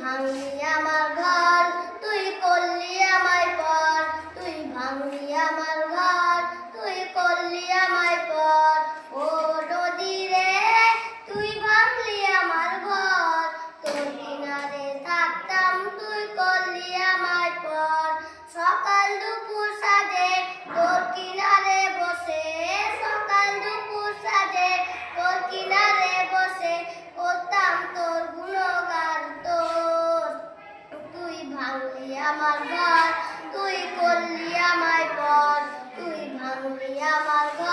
唐尼亚吗？আমার ঘর তুই করলি আমায় পর তুই ভাঙলি আমার ঘর।